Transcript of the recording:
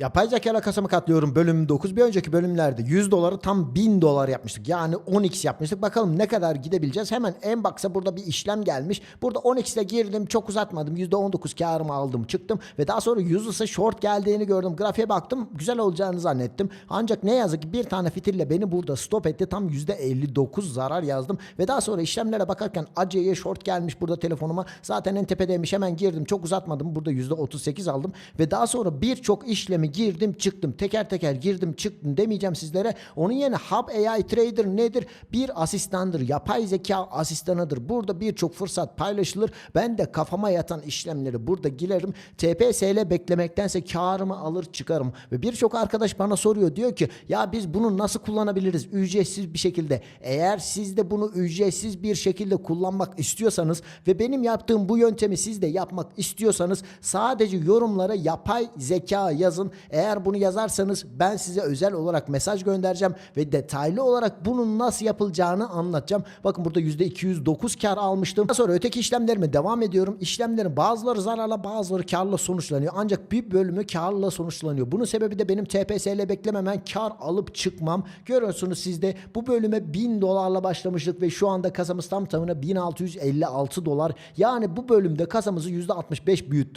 Yapay zeka kasamı katlıyorum bölüm 9. Bir önceki bölümlerde 100 doları tam 1000 dolar yapmıştık. Yani 10x yapmıştık. Bakalım ne kadar gidebileceğiz. Hemen en baksa burada bir işlem gelmiş. Burada 10x ile girdim. Çok uzatmadım. %19 karımı aldım çıktım. Ve daha sonra 100 ise short geldiğini gördüm. Grafiğe baktım. Güzel olacağını zannettim. Ancak ne yazık ki bir tane fitille beni burada stop etti. Tam %59 zarar yazdım. Ve daha sonra işlemlere bakarken acıya short gelmiş burada telefonuma. Zaten en tepedeymiş. Hemen girdim. Çok uzatmadım. Burada %38 aldım. Ve daha sonra birçok işlemi girdim çıktım. Teker teker girdim çıktım demeyeceğim sizlere. Onun yerine Hub AI Trader nedir? Bir asistandır. Yapay zeka asistanıdır. Burada birçok fırsat paylaşılır. Ben de kafama yatan işlemleri burada girerim. TPSL beklemektense karımı alır çıkarım. Ve birçok arkadaş bana soruyor. Diyor ki ya biz bunu nasıl kullanabiliriz? Ücretsiz bir şekilde. Eğer siz de bunu ücretsiz bir şekilde kullanmak istiyorsanız ve benim yaptığım bu yöntemi siz de yapmak istiyorsanız sadece yorumlara yapay zeka yazın. Eğer bunu yazarsanız ben size özel olarak mesaj göndereceğim ve detaylı olarak bunun nasıl yapılacağını anlatacağım. Bakın burada %209 kar almıştım. Daha sonra öteki işlemlerime devam ediyorum. İşlemlerin bazıları zararla bazıları karla sonuçlanıyor. Ancak bir bölümü karla sonuçlanıyor. Bunun sebebi de benim TPSL beklememen kar alıp çıkmam. Görüyorsunuz siz de bu bölüme 1000 dolarla başlamıştık ve şu anda kasamız tam tamına 1656 dolar. Yani bu bölümde kasamızı %65 büyüttük.